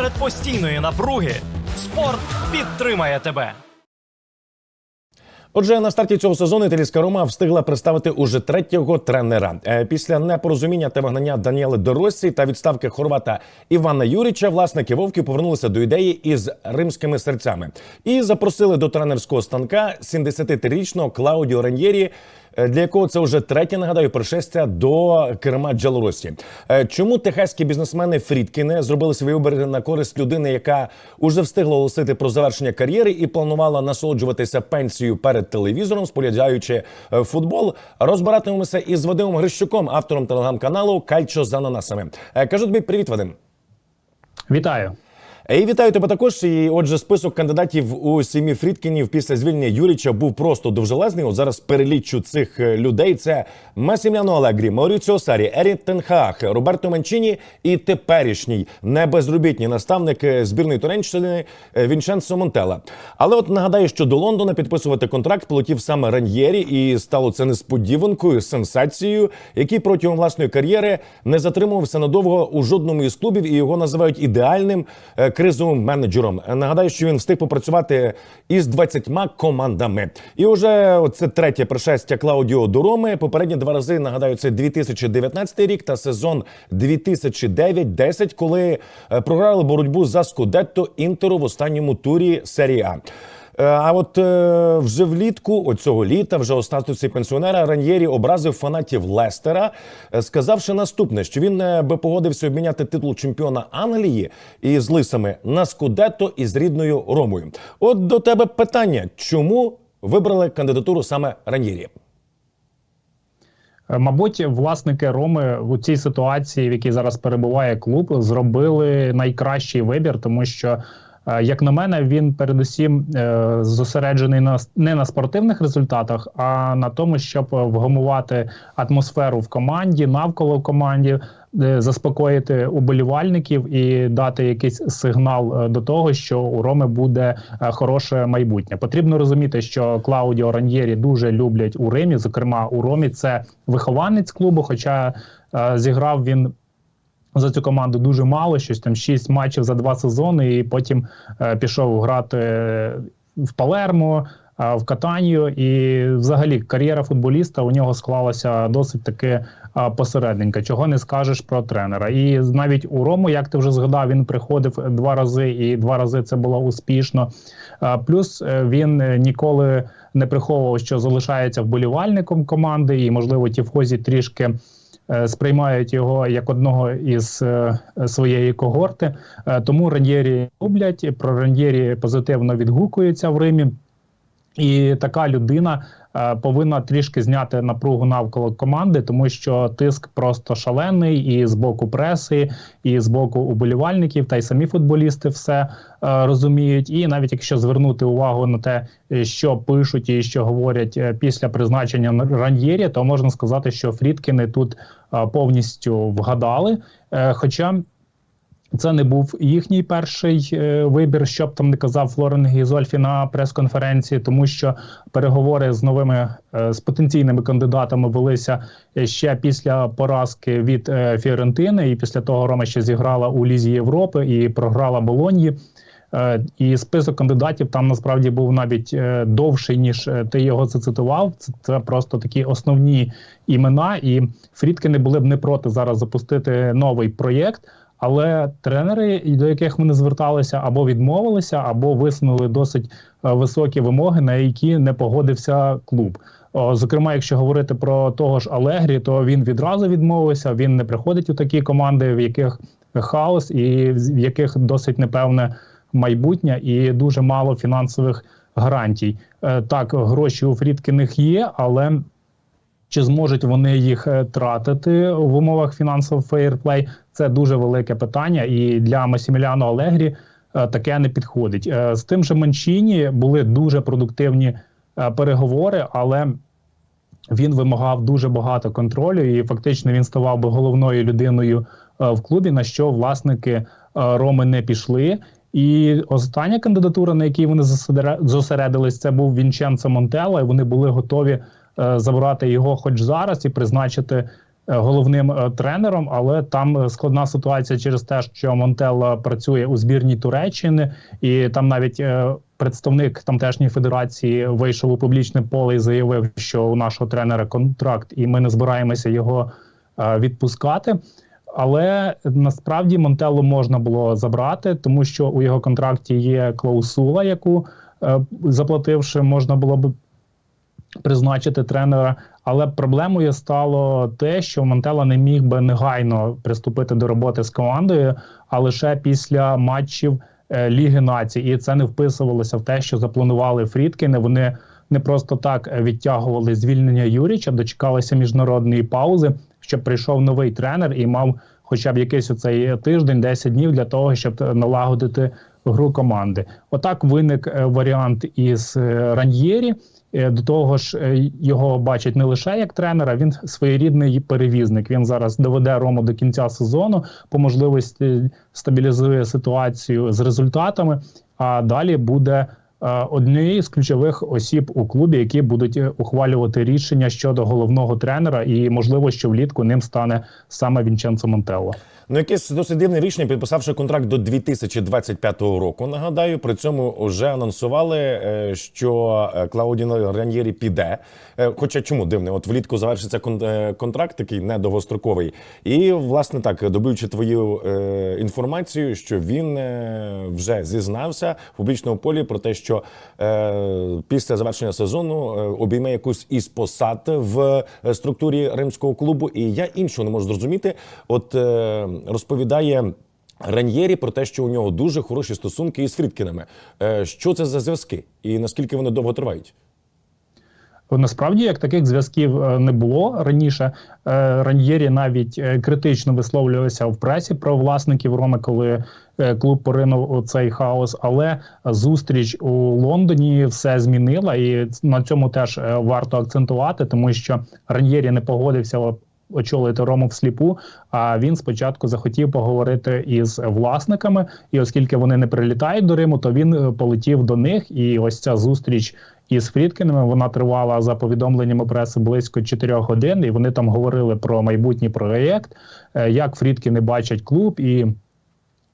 Серед постійної напруги спорт підтримає тебе. Отже, на старті цього сезону італійська Рома встигла представити уже третього тренера. Е, Після непорозуміння та вигнання Даніели Доросі та відставки хорвата Івана Юріча, власники вовків повернулися до ідеї із римськими серцями і запросили до тренерського станка 73-річного Клаудіо Раньєрі, для якого це вже третє нагадаю пришестя до керма Джалоросі. Е, Чому техаські бізнесмени Фрідкіни зробили свій вибір на користь людини, яка уже встигла оголосити про завершення кар'єри і планувала насолоджуватися пенсією перед телевізором, споглядаючи е, футбол? Розбиратимемося із Вадимом Грищуком, автором телеграм-каналу Кальчо з ананасами. Е, Кажу тобі, привіт, Вадим. Вітаю. І вітаю тебе також. І отже, список кандидатів у сім'ї Фрідкінів після звільнення Юріча був просто довжелезний. От зараз перелічу цих е, людей: це Масімляно Алегрі, Мауріціо Сарі, Ерін Тенхах, Роберто Манчіні і теперішній небезробітній наставник е, збірної Туреччини е, Вінченцо Монтела. Але от нагадаю, що до Лондона підписувати контракт полетів саме Раньєрі, і стало це несподіванкою, сенсацією, який протягом власної кар'єри не затримувався надовго у жодному із клубів, і його називають ідеальним е, кризовим менеджером. Нагадаю, що він встиг попрацювати із 20 командами. І уже це третє пришестя Клаудіо до Роми. Попередні два рази нагадаю, це 2019 рік та сезон 2009-10, коли е, програли боротьбу за Скудетто Інтеру в останньому турі серії А. Е, А от е, вже влітку оцього літа, вже у статусі пенсіонера, Раньєрі образив фанатів Лестера, е, сказавши наступне, що він е, би погодився обміняти титул чемпіона Англії із лисами на Скудетто із рідною Ромою. От до тебе питання: чому вибрали кандидатуру саме Раньєрі? Мабуть, власники Роми у цій ситуації, в якій зараз перебуває клуб, зробили найкращий вибір, тому що, як на мене, він передусім е, зосереджений на не на спортивних результатах, а на тому, щоб вгамувати атмосферу в команді, навколо команді, е, заспокоїти уболівальників і дати якийсь сигнал е, до того, що у Роми буде е, хороше майбутнє. Потрібно розуміти, що Клаудіо Раньєрі дуже люблять у Римі. Зокрема, у Ромі це вихованець клубу, хоча е, зіграв він. За цю команду дуже мало, щось там 6 матчів за два сезони, і потім е, пішов грати в Палермо, е, в Катанію. І взагалі кар'єра футболіста у нього склалася досить таки е, посередненька. Чого не скажеш про тренера. І навіть у Рому, як ти вже згадав, він приходив два рази, і два рази це було успішно. Е, Плюс е, він е, ніколи не приховував, що залишається вболівальником команди, і можливо тіфозі трішки. Е, Сприймають його як одного із е, своєї когорти, Е, тому Раньєрі люблять про Раньєрі позитивно відгукуються в Римі. І така людина повинна трішки зняти напругу навколо команди, тому що тиск просто шалений і з боку преси, і з боку уболівальників, та й самі футболісти все е, розуміють. І навіть якщо звернути увагу на те, е, що пишуть і що говорять е, після призначення Раньєрі, то можна сказати, що Фрідкіни тут е, повністю вгадали. Е, Хоча це не був їхній перший е, вибір, що б там не казав Флорен Гізольфі на прес-конференції, тому що переговори з новими е, з потенційними кандидатами велися ще після поразки від е, Фіорентини, і після того Рома ще зіграла у Лізі Європи і програла Болоньї. І список кандидатів там насправді був навіть довший ніж ти його зацитував. Це, це просто такі основні імена, і Фрідкини були б не проти зараз запустити новий проєкт. Але тренери, до яких вони зверталися, або відмовилися, або висунули досить е, високі вимоги, на які не погодився клуб. Зокрема, якщо говорити про того ж Алегрі, то він відразу відмовився. Він не приходить у такі команди, в яких хаос і в яких досить непевне майбутнє і дуже мало фінансових гарантій. Е, Так, гроші у Фрідкиних є, але чи зможуть вони їх е, тратити в умовах фінансового фейрплей? Це дуже велике питання, і для Масіміляно Алегрі е, таке не підходить. Е, З тим же Манчіні були дуже продуктивні переговори, але він вимагав дуже багато контролю, і фактично він ставав би головною людиною в клубі, на що власники Роми не пішли. І остання кандидатура, на якій вони зосередились, це був Вінченцо Монтело, і вони були готові забрати його хоч зараз і призначити е, головним е, тренером, але там е, складна ситуація через те, що Монтелла працює у збірній Туреччини, і там навіть е, представник тамтешньої федерації вийшов у публічне поле і заявив, що у нашого тренера контракт, і ми не збираємося його е, відпускати. Але насправді Монтелло можна було забрати, тому що у його контракті є клаусула, яку е, заплативши, можна було б призначити тренера. Але проблемою стало те, що Монтелло не міг би негайно приступити до роботи з командою, а лише після матчів е, Ліги націй. І це не вписувалося в те, що запланували Фрідкіни. Вони не просто так е, відтягували звільнення Юріча, дочекалися міжнародної паузи, щоб прийшов новий тренер і мав хоча б якийсь оцей тиждень, 10 днів для того, щоб е, налагодити гру команди. Отак виник е, варіант із е, Раньєрі. Е, До того ж, його бачать не лише як тренера, він своєрідний перевізник. Він зараз доведе Рому до кінця сезону, по можливості стабілізує ситуацію з результатами. А далі буде е, однією з ключових осіб у клубі, які будуть е, ухвалювати рішення щодо головного тренера, і можливо, що влітку ним стане саме Вінченцо Монтелло. Ну, якесь досить дивне рішення, підписавши контракт до 2025 року. Нагадаю, при цьому вже анонсували, е, що Клаудіно Раньєрі піде. Хоча чому дивне? От влітку завершиться кон- контракт, такий недовгостроковий. І, власне, так, добивши твою інформацію, що він вже зізнався в публічному полі про те, що е, після завершення сезону е, обійме якусь із посад в е, структурі римського клубу. І я іншого не можу зрозуміти. От е, розповідає. Раньєрі про те, що у нього дуже хороші стосунки із Фрідкінами. Е, Що це за зв'язки і наскільки вони довго тривають? Насправді, як таких зв'язків е, не було раніше. Е, Раньєрі навіть е, критично висловлювався в пресі про власників Роми, коли клуб поринув у цей хаос. Але зустріч у Лондоні все змінила, і на цьому теж варто акцентувати, тому що Раньєрі не погодився очолити Рому всліпу. А він спочатку захотів поговорити із власниками, і оскільки вони не прилітають до Риму, то він полетів до них. І ось ця зустріч із Фрідкінами вона тривала за повідомленнями преси близько 4 годин. І вони там говорили про майбутній проєкт, е, як Фрідкіни бачать клуб і.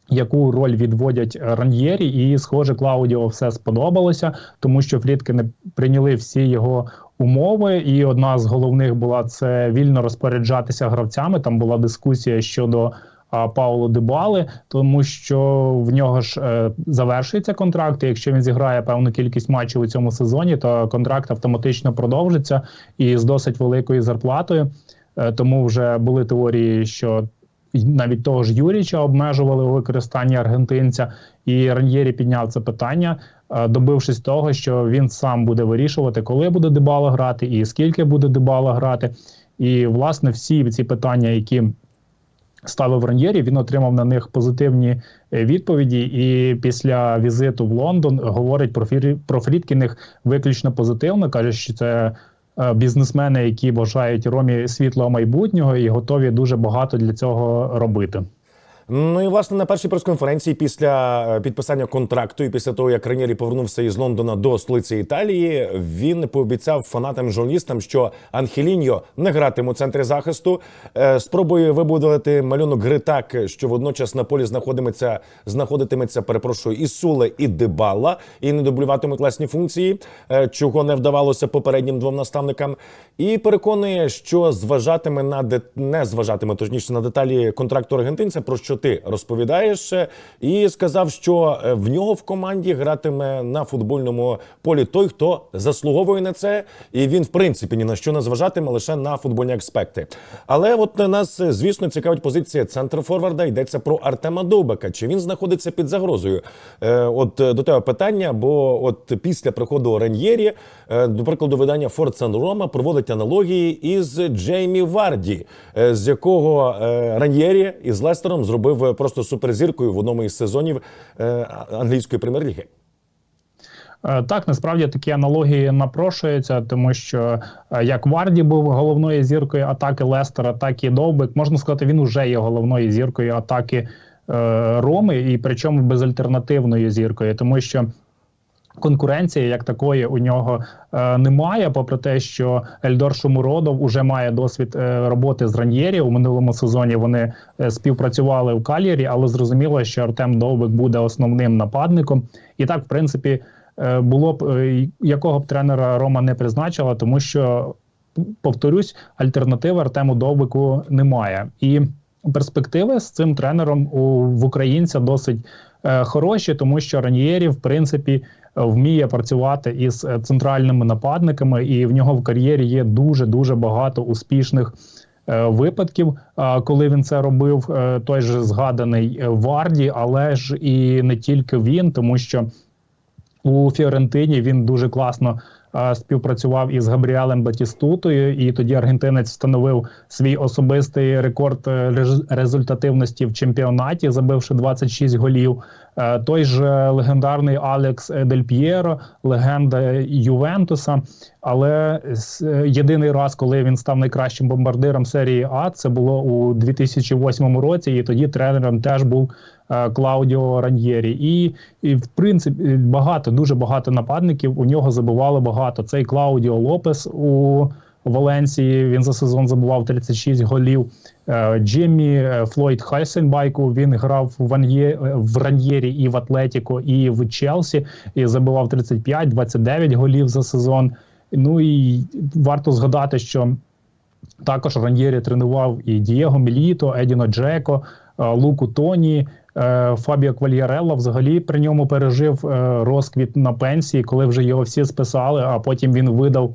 Яку роль відводять Раньєрі, і схоже, Клаудіо все сподобалося, тому що Фрідкини прийняли всі його умови. І одна з головних була це вільно розпоряджатися гравцями. Там була дискусія щодо Пауло Дебали, тому що в нього ж е, завершується контракт. і Якщо він зіграє певну кількість матчів у цьому сезоні, то контракт автоматично продовжиться і з досить великою зарплатою. Е, тому вже були теорії, що навіть того ж Юріча обмежували у використанні аргентинця, і Раньєрі підняв це питання, е, добившись того, що він сам буде вирішувати, коли буде Дебало грати і скільки буде Дебало грати. І власне всі ці питання, які ставив Раньєрі, він отримав на них позитивні е, відповіді. І після візиту в Лондон говорить про Фрі- про Фрідкіних виключно позитивно. каже, що це е, бізнесмени, які бажають Ромі світлого майбутнього і готові дуже багато для цього робити. Ну і власне на першій прес-конференції після е, підписання контракту і після того, як Ранєрі повернувся із Лондона до столиці Італії, він пообіцяв фанатам журналістам, що Анхеліньо не гратиме у центрі захисту. е, Спробує вибудувати малюнок гри так, що водночас на полі знаходиметься, знаходитиметься, перепрошую, і Суле, і Дебала, і не дублюватимуть власні функції, е, чого не вдавалося попереднім двом наставникам. І переконує, що зважатиме на де не зважатиме точніше на деталі контракту аргентинця, про що ти розповідаєш, і сказав, що е, в нього в команді гратиме на футбольному полі той, хто заслуговує на це, і він в принципі ні на що не зважатиме лише на футбольні аспекти. Але от на нас, е, звісно, цікавить позиція центрфорварда. Йдеться про Артема Довбека. Чи він знаходиться під загрозою? Е, От до тебе питання, бо от після приходу Реньєрі, до прикладу, видання Форт Сан Рома проводить аналогії із Джеймі Варді, з якого Раньєрі із Лестером зробив е, просто суперзіркою в одному із сезонів е, англійської прем'єр-ліги. Е, Так, насправді такі аналогії напрошуються, тому що як Варді був головною зіркою атаки Лестера, так і Довбик. Можна сказати, він уже є головною зіркою атаки Роми, і причому безальтернативною зіркою, тому що Конкуренції як такої у нього е, немає, попри те, що Ельдор Шумуродов уже має досвід е, роботи з Ран'єрі. У минулому сезоні вони е, співпрацювали в Калірі, але зрозуміло, що Артем Довбик буде основним нападником. І так, в принципі, е, було б е, якого б тренера Рома не призначила, тому що повторюсь, альтернативи Артему Довбику немає. І перспективи з цим тренером у в українця досить е, хороші, тому що Раньєрі, в принципі, вміє працювати із е, центральними нападниками, і в нього в кар'єрі є дуже дуже багато успішних. е, Випадків, коли він це робив, е, той же згаданий Варді, але ж і не тільки він, тому що у Фіорентині він дуже класно співпрацював із Габріелем Батістутою, і тоді аргентинець встановив свій особистий рекорд е, результативності в чемпіонаті, забивши 26 голів. Е, той же легендарний Алекс Дель П'єро, легенда Ювентуса. Але е, єдиний раз, коли він став найкращим бомбардиром серії А, це було у 2008 році, і тоді тренером теж був Клаудіо Раньєрі. І, і в принципі багато, дуже багато нападників у нього забивало багато. Цей Клаудіо Лопес у Валенції він за сезон забував 36 голів. Е, Джиммі е, Флойд Хайсенбайку він грав в, Ан'є, е, в Раньєрі і в Атлетіко, і в Челсі, і забивав 35-29 голів за сезон. Ну і варто згадати, що також Раньєрі тренував і Дієго Міліто, Едіно Джеко, е, Луку Тоні. Е, Фабіо Квальярелла взагалі при ньому пережив е, розквіт на пенсії, коли вже його всі списали, а потім він видав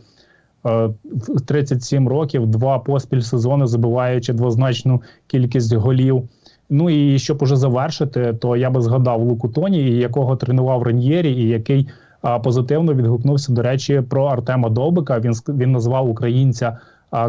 е, в 37 років два поспіль сезони, забиваючи двозначну кількість голів. Ну і щоб уже завершити, то я би згадав Луку Тоні, якого тренував Реньєрі, і який позитивно відгукнувся, до речі, про Артема Довбика. Він він назвав українця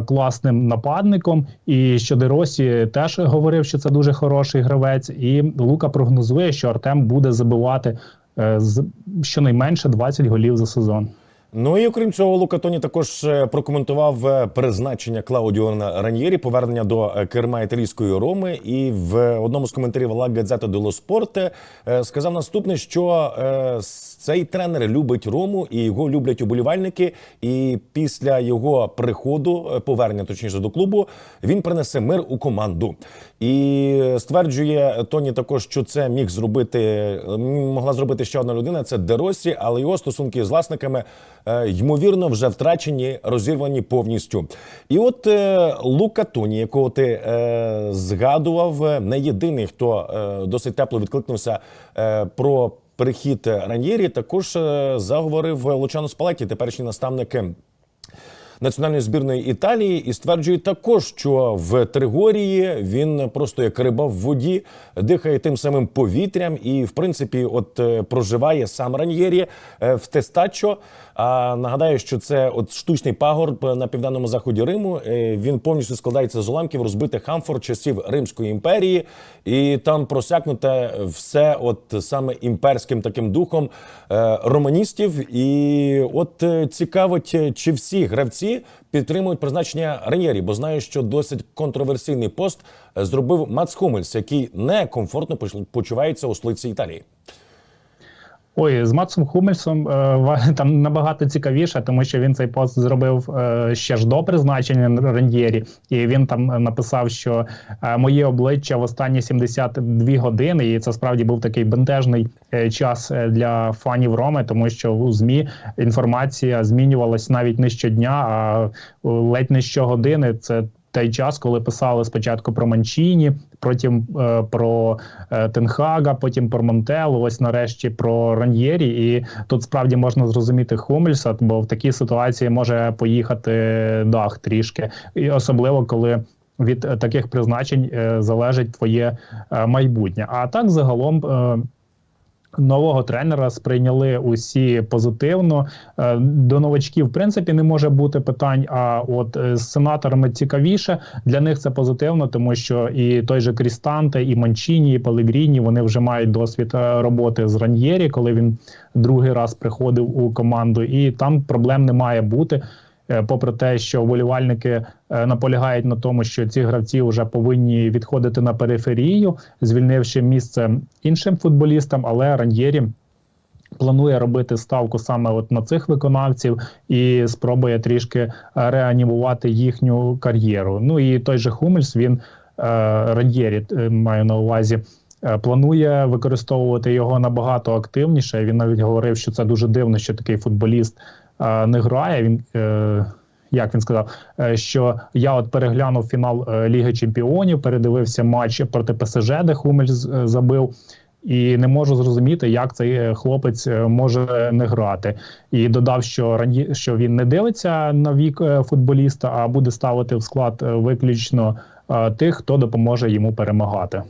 класним нападником. І що Деросі теж говорив, що це дуже хороший гравець. І Лука прогнозує, що Артем буде забивати е, з щонайменше 20 голів за сезон. Ну і окрім цього, Лука Тоні також е, прокоментував е, призначення Клаудіо Раньєрі, повернення до е, керма італійської Роми. І в одному з коментарів La Gazzetta dello Sport сказав наступне, що цей тренер любить Рому і його люблять уболівальники. І після його приходу, повернення точніше до клубу, він принесе мир у команду. І стверджує Тоні також, що це міг зробити, могла зробити ще одна людина. Це Деросі, але його стосунки з власниками ймовірно вже втрачені, розірвані повністю. І от е, Лука Тоні, якого ти е, згадував, е, не єдиний, хто е, досить тепло відкликнувся е, про перехід Раньєрі, також е, заговорив Лучано Спалеті, теперішній наставник національної збірної Італії і стверджує також, що в Тригорії він просто як риба в воді дихає тим самим повітрям, і в принципі, от е, проживає сам Раньєрі е, в Тестачо. А нагадаю, що це от штучний пагорб на південному заході Риму. Е, Він повністю складається з уламків розбитих амфор часів Римської імперії, і там просякнуте все, от саме імперським таким духом е, романістів. І от е, цікавить, чи всі гравці підтримують призначення Раньєрі, бо знаю, що досить контроверсійний пост зробив Мац Хумельс, який некомфортно поч- почувається у столиці Італії. Ой, з Матсом Хумельсом е, там набагато цікавіше, тому що він цей пост зробив е, ще ж до призначення Рендєрі, і він там е, написав, що е, моє обличчя в останні 72 години, і це справді був такий бентежний е, час е, для фанів Роми, тому що у змі інформація змінювалась навіть не щодня, а е, ледь не щогодини. Це той час, коли писали спочатку про Манчіні, потім е, про е, Тенхага, потім про Монтелу, ось нарешті про Раньєрі. І тут справді можна зрозуміти Хумельса, бо в такій ситуації може поїхати дах трішки, і особливо коли. Від е, таких призначень е, залежить твоє е, майбутнє. А так загалом е, нового тренера сприйняли усі позитивно. Е, До новачків, в принципі, не може бути питань. А от е, з сенаторами цікавіше для них це позитивно, тому що і той же Крістанте, і Манчіні, і Пелегріні вони вже мають досвід е, роботи з Раньєрі, коли він другий раз приходив у команду, і там проблем не має бути. Е, Попри те, що вболівальники е, наполягають на тому, що ці гравці вже повинні відходити на периферію, звільнивши місце іншим футболістам, але Раньєрі планує робити ставку саме от на цих виконавців і спробує трішки е, реанімувати їхню кар'єру. Ну і той же Хумельс він е, маю на увазі. Планує використовувати його набагато активніше. Він навіть говорив, що це дуже дивно, що такий футболіст не грає. Він е, як він сказав, е, що я от переглянув фінал е, Ліги Чемпіонів, передивився матч проти ПСЖ, де Хумельс е, забив. І не можу зрозуміти, як цей е, хлопець е, може не грати. І додав, що рані що він не дивиться на вік е, футболіста, а буде ставити в склад е, виключно е, тих, хто допоможе йому перемагати.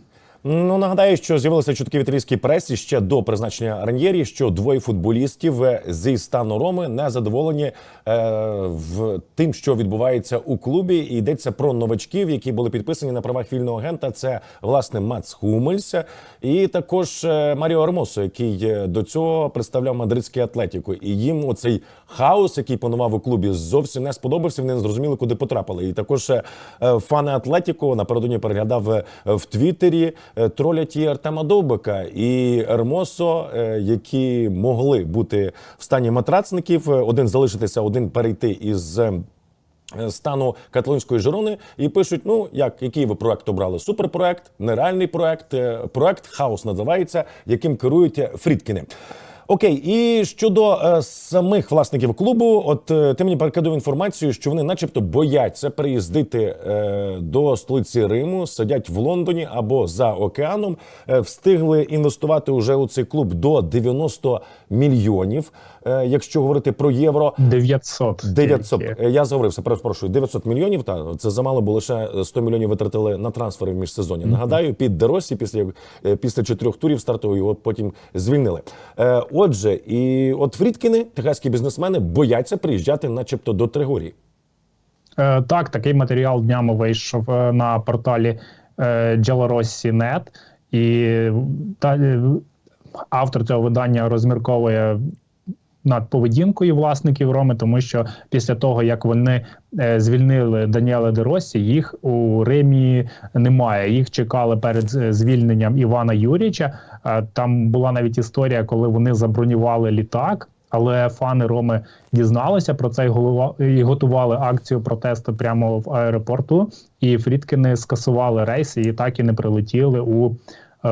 Ну нагадаю, що з'явилися чутки в італійській пресі ще до призначення Раньєрі, що двоє футболістів е, зі стану Роми не задоволені е, в тим, що відбувається у клубі. І йдеться про новачків, які були підписані на правах вільного агента. Це власне Мац Хумельс і також е, Маріо Армосо, який е, до цього представляв мадридський атлетіку. І їм оцей хаос, який панував у клубі, зовсім не сподобався. Вони не зрозуміли, куди потрапили. І також фани Атлетіко напередодні переглядав в Твіттері тролять і Артема Довбика і Ермосо, е, які могли бути в стані матрацників. Е, Один залишитися, один перейти із. е, Стану каталонської Жирони і пишуть: ну як який ви проект обрали? Суперпроект, нереальний проект, е, проект хаос називається, яким керують е, Фрідкіни. Окей, і щодо е, самих власників клубу, от е, ти мені перекидав інформацію, що вони, начебто, бояться переїздити е, до столиці Риму, сидять в Лондоні або за океаном. Е, встигли інвестувати уже у цей клуб до 90 мільйонів, е, якщо говорити про євро. 900. 900. Е, Я заговорився, перепрошую, 900 мільйонів. Та це замало, бо лише 100 мільйонів витратили на трансфери в міжсезонні. Нагадаю, під Деросі після після чотирьох турів стартового його потім звільнили. Е, Отже, і от Фрідкіни, техаські бізнесмени, бояться приїжджати, начебто, до Тригорії. Е, Так, такий матеріал днями вийшов е, на порталі е, Джелоросі.нет. І та, е, автор цього видання розмірковує над поведінкою власників Роми, тому що після того, як вони е, звільнили Даніела Де Росі, їх у Римі немає. Їх чекали перед е, звільненням Івана Юріча. Е, Там була навіть історія, коли вони забронювали літак. Але фани Роми дізналися про це і готували акцію протесту прямо в аеропорту. І Фрідкини скасували рейси і так і не прилетіли у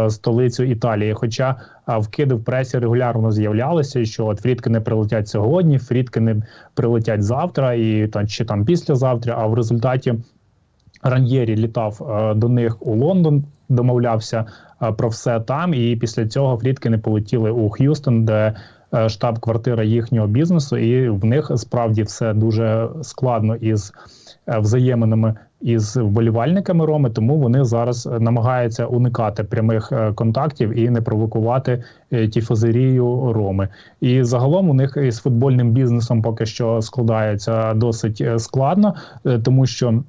столицю Італії. Хоча е, вкиди в пресі регулярно з'являлися, що от Фрідкини прилетять сьогодні, Фрідкини прилетять завтра, і та чи там післязавтра. А в результаті Раньєрі літав е, до них у Лондон, домовлявся е, про все там. І після цього Фрідкини полетіли у Х'юстон, де е, штаб-квартира їхнього бізнесу, і в них справді все дуже складно із е, взаєминами із вболівальниками Роми. Тому вони зараз е, намагаються уникати прямих е, контактів і не провокувати е, тіфозерію Роми. І загалом у них із футбольним бізнесом поки що складається досить складно, тому що.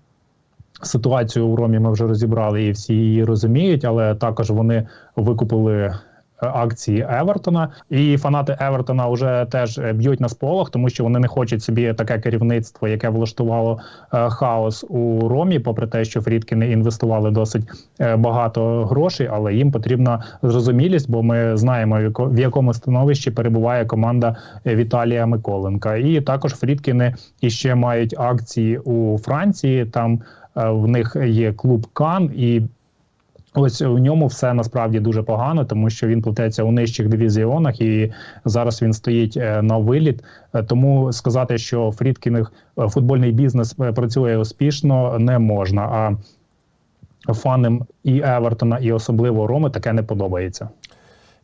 Ситуацію у Ромі ми вже розібрали і всі її розуміють, але також вони викупили акції Евертона, і фанати Евертона вже теж е, б'ють на сполох, тому що вони не хочуть собі таке керівництво, яке влаштувало е, хаос у Ромі, попри те, що Фрідкіни інвестували досить е, багато грошей, але їм потрібна зрозумілість, бо ми знаємо в яко- в якому становищі перебуває команда е, Віталія Миколенка. І також Фрідкіни іще мають акції у Франції. Там е, в них є клуб Кан і. Ось у ньому все насправді дуже погано, тому що він плететься у нижчих дивізіонах, і зараз він стоїть е, на виліт. Е, Тому сказати, що Фрідкіних е, футбольний бізнес працює успішно, не можна. А фанам і Евертона, і особливо Роми таке не подобається.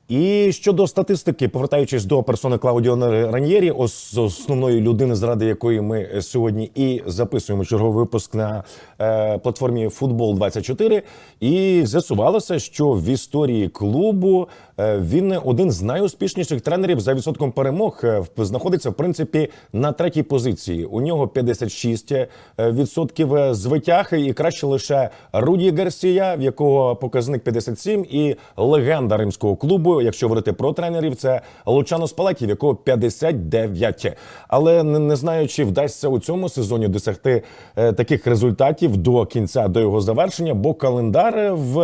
І щодо статистики, повертаючись до персони Клаудіо Раньєрі, ос- основної людини, заради якої ми сьогодні і записуємо черговий випуск на е, платформі Футбол 24 і з'ясувалося, що в історії клубу е, він один з найуспішніших тренерів за відсотком перемог. е, знаходиться в принципі на третій позиції. У нього 56 е, відсотків е, звитяг, і краще лише Руді Гарсія, в якого показник 57, і легенда римського клубу якщо говорити про тренерів, це Лучано Спалеті, в якого 59. Але не, знаю, чи вдасться у цьому сезоні досягти е, таких результатів до кінця, до його завершення, бо календар в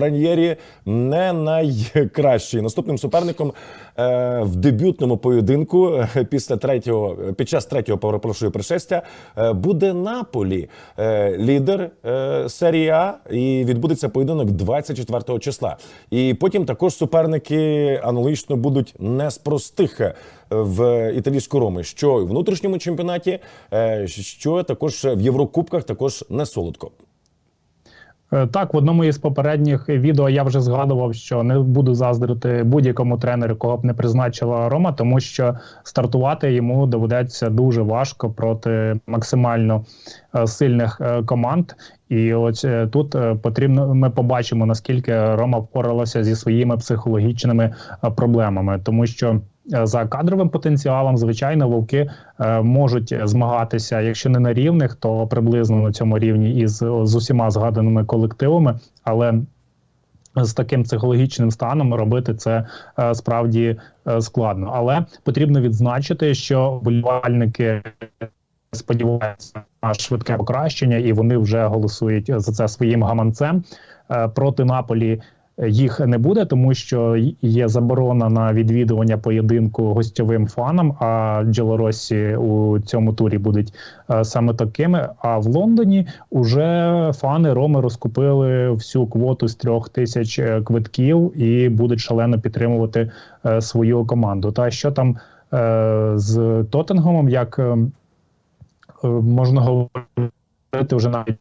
Раньєрі не найкращий. Наступним суперником е, в дебютному поєдинку е, після третього, під час третього перепрошую пришестя буде Наполі, лідер серії А, і відбудеться поєдинок 24 числа. І потім також суперники аналогічно будуть не з простих е, в італійську Роми, що в внутрішньому чемпіонаті, е, що також в Єврокубках, також не солодко. Е, Так, в одному із попередніх відео я вже згадував, що не буду заздрити будь-якому тренеру, кого б не призначила Рома, тому що стартувати йому доведеться дуже важко проти максимально е, сильних е, команд. І ось тут потрібно ми побачимо наскільки Рома впоралася зі своїми психологічними проблемами, тому що. Е, За кадровим потенціалом, звичайно, вовки е, можуть змагатися, якщо не на рівних, то приблизно на цьому рівні із з усіма згаданими колективами. Але з таким психологічним станом робити це е, справді складно. Але потрібно відзначити, що вболівальники сподіваються на швидке покращення, і вони вже голосують за це своїм гаманцем проти Наполі. Їх не буде, тому що є заборона на відвідування поєдинку гостьовим фанам. А Джелоросі у цьому турі будуть е, саме такими. А в Лондоні вже фани Роми розкупили всю квоту з трьох тисяч е, квитків і будуть шалено підтримувати е, свою команду. Та що там з Тоттенгомом, як е, е, можна говорити вже навіть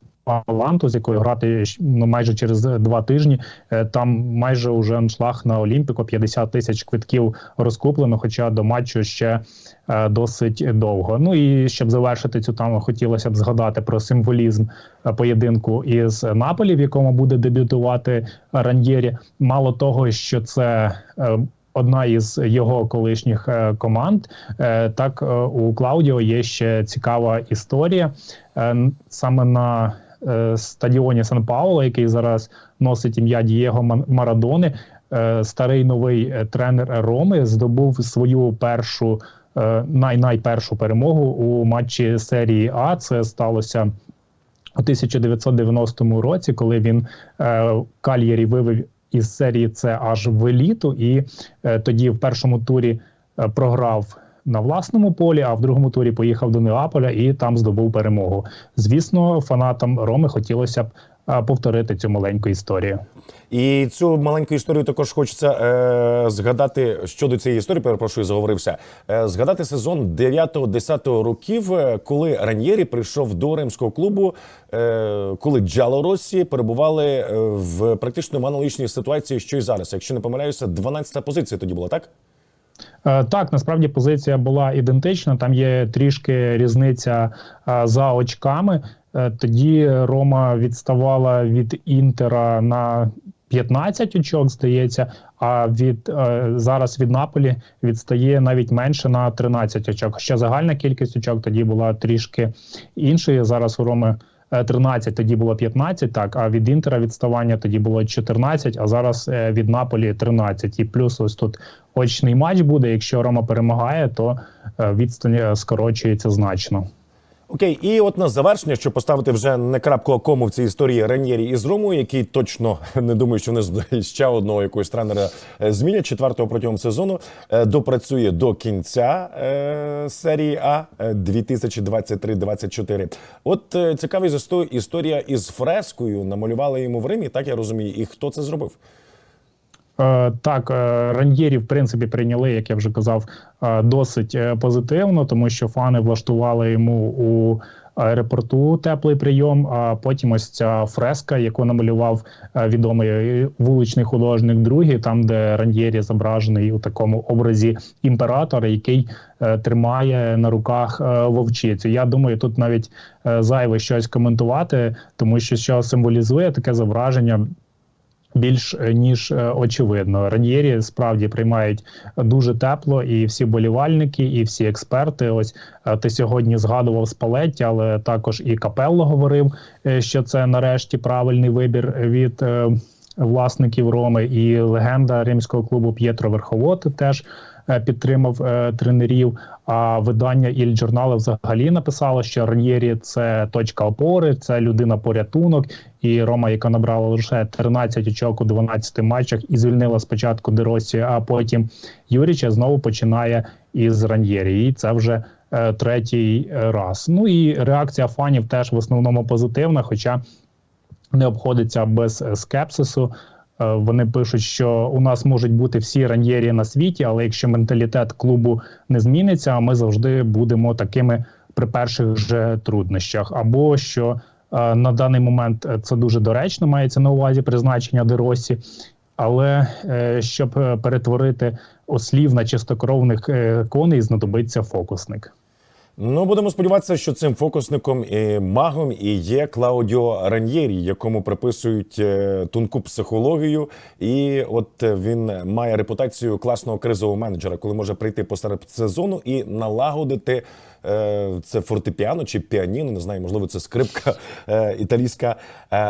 Ланту, з якою грати ну, майже через два тижні. Е, Там майже уже аншлаг на Олімпіку 50 тисяч квитків розкуплено, хоча до матчу ще е, досить довго. Ну і щоб завершити цю тему, хотілося б згадати про символізм е, поєдинку із Наполі, в якому буде дебютувати Раньєрі. Мало того, що це. Одна із його колишніх команд, так у Клаудіо є ще цікава історія. Саме на стадіоні Сан Пауло, який зараз носить ім'я Дієго Марадони, е, старий новий е, тренер Роми здобув свою першу е, най-найпершу перемогу у матчі серії А. Це сталося у 1990 році, коли він е, Кальєрі вивів із серії С аж в еліту, і е, тоді в першому турі е, програв на власному полі, а в другому турі поїхав до Неаполя і там здобув перемогу. Звісно, фанатам Роми хотілося б повторити цю маленьку історію. І цю маленьку історію також хочеться е, згадати щодо цієї історії. Перепрошую, заговорився. Е, згадати сезон 9-10 років, е, коли Раньєрі прийшов до римського клубу, е, коли Джало Росі перебували е, в практично аналогічній ситуації, що й зараз. Якщо не помиляюся, 12-та позиція тоді була так. Е, Так, насправді позиція була ідентична. Там є трішки різниця е, за очками. Е, Тоді Рома відставала від Інтера на 15 очок, здається. А від зараз від Наполі відстає навіть менше на 13 очок. Хоча загальна кількість очок тоді була трішки іншою. Зараз у Роми 13, тоді було 15, так, а від Інтера відставання тоді було 14, а зараз е, від Наполі 13. І плюс ось тут очний матч буде. Якщо Рома перемагає, то е, відстань е, скорочується значно. Окей, і от на завершення, щоб поставити вже не крапку кому в цій історії Ренєрі із Ромою, який точно не думаю, що з- ще одного якогось тренера е, змінять четвертого протягом сезону, е, допрацює до кінця е, серії А е, 2023-24. От е, цікава історія із фрескою. Намалювали йому в Римі, так я розумію. І хто це зробив? Е, Так, е, Раньєрі, в принципі, прийняли, як я вже казав, е, досить позитивно, тому що фани влаштували йому у аеропорту теплий прийом. А потім ось ця фреска, яку намалював відомий вуличний художник другий, там, де Раньєрі зображений у такому образі імператора, який тримає на руках вовчицю. Я думаю, тут навіть зайве щось коментувати, тому що що символізує таке зображення більш е, ніж е, очевидно. Раньєрі справді приймають дуже тепло, і всі болівальники, і всі експерти. Ось е, ти сьогодні згадував Спалетті, але також і Капелло говорив, що це нарешті правильний вибір від. власників Роми, і легенда римського клубу П'єтро Верховод теж підтримав тренерів. А видання Іль Джорнале взагалі написало, що Раньєрі це точка опори, це людина порятунок. І Рома, яка набрала лише 13 очок у 12 матчах і звільнила спочатку Деросі, а потім Юріча знову починає із Раньєрі. І це вже е, третій раз. Ну і реакція фанів теж в основному позитивна, хоча не обходиться без е, скепсису. Е, Вони пишуть, що у нас можуть бути всі раньєрі на світі, але якщо менталітет клубу не зміниться, ми завжди будемо такими при перших же труднощах. Або що е, на даний момент е, це дуже доречно, мається на увазі призначення Деросі. Але щоб перетворити ослів на чистокровних коней, знадобиться фокусник. Ну, будемо сподіватися, що цим фокусником і магом і є Клаудіо Раньєрі, якому приписують е, тонку психологію. І от е, він має репутацію класного кризового менеджера, коли може прийти посеред сезону і налагодити е, це фортепіано чи піаніно, не знаю, можливо, це скрипка італійська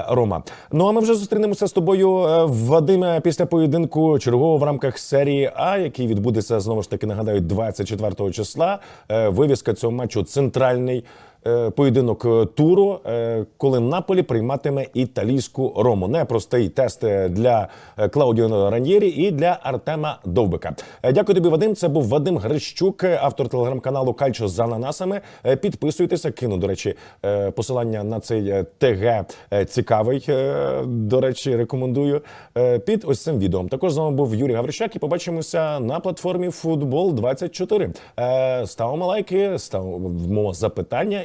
Рома. Ну а ми вже зустрінемося з тобою, Вадиме, після поєдинку чергового в рамках серії А, який відбудеться знову ж таки, нагадаю, 24 числа. Вивіска цього матчу центральний. Е, Поєдинок е, туру, е, коли Наполі прийматиме італійську рому. Непростий тест е, для Клаудіо Раньєрі і для Артема Довбика. Дякую тобі, Вадим. Це був Вадим Грищук, автор телеграм-каналу Кальчо з ананасами. Підписуйтеся, кину, до речі, посилання на цей ТГ цікавий. До речі, рекомендую під ось цим відео. Також з вами був Юрій Гаврищак і побачимося на платформі Футбол 24. Е, Ставимо лайки, ставимо запитання.